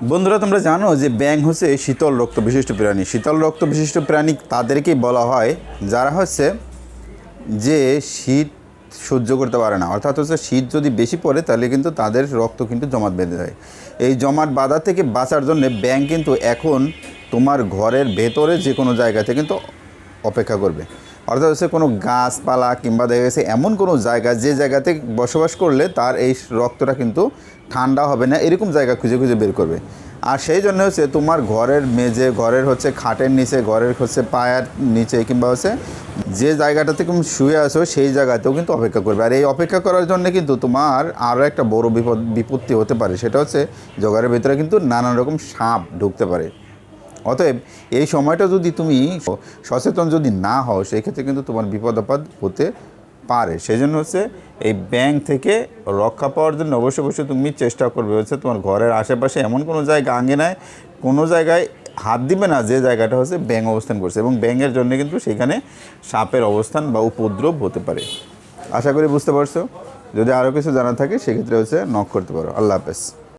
বন্ধুরা, তোমরা জানো যে ব্যাং হচ্ছে শীতল রক্ত বিশিষ্ট প্রাণী। শীতল রক্ত বিশিষ্ট প্রাণী তাদেরকেই বলা হয়, যারা হচ্ছে যে শীত সহ্য করতে পারে না। অর্থাৎ হচ্ছে শীত যদি বেশি পড়ে, তাহলে কিন্তু তাদের রক্ত কিন্তু জমাট বেঁধে যায় এই জমাট বাঁধা থেকে বাঁচার জন্য ব্যাং কিন্তু এখন তোমার ঘরের ভেতরে যে কোনো জায়গাতে কিন্তু অপেক্ষা করবে। অর্থাৎ হচ্ছে কোনো গাছপালা কিংবা দেখা গেছে এমন কোনো জায়গা, যে জায়গাতে বসবাস করলে তার এই রক্তটা কিন্তু ঠান্ডা হবে না, এরকম জায়গা খুঁজে খুঁজে বের করবে। আর সেই জন্য হচ্ছে তোমার ঘরের মেঝে, ঘরের হচ্ছে খাটের নিচে, ঘরের হচ্ছে পায়ের নিচে কিংবা হচ্ছে যে জায়গাটাতে তুমি শুয়ে আছো, সেই জায়গাতেও কিন্তু অপেক্ষা করবে। আর এই অপেক্ষা করার জন্য কিন্তু তোমার আরও একটা বড় বিপদ, বিপত্তি হতে পারে, সেটা হচ্ছে জোগাড়ের ভিতরে কিন্তু নানান রকম সাপ ঢুকতে পারে। অতএব এই সময়টা যদি তুমি সচেতন যদি না হও সেই ক্ষেত্রে কিন্তু তোমার বিপদ আপদ হতে পারে। সেই জন্য হচ্ছে এই ব্যাংক থেকে রক্ষা পাওয়ার জন্য অবশ্যই অবশ্যই তুমি চেষ্টা করবে হচ্ছে তোমার ঘরের আশেপাশে এমন কোনো জায়গা আঙ্গিনায়, কোনো জায়গায় হাত দিবে না যে জায়গাটা হচ্ছে ব্যাং অবস্থান করছে এবং ব্যাঙের জন্য কিন্তু সেখানে সাপের অবস্থান বা উপদ্রব হতে পারে। আশা করি বুঝতে পারছ? যদি আরও কিছু জানা থাকে, সেক্ষেত্রে হচ্ছে নক করতে পারো। আল্লাহ হাফেজ।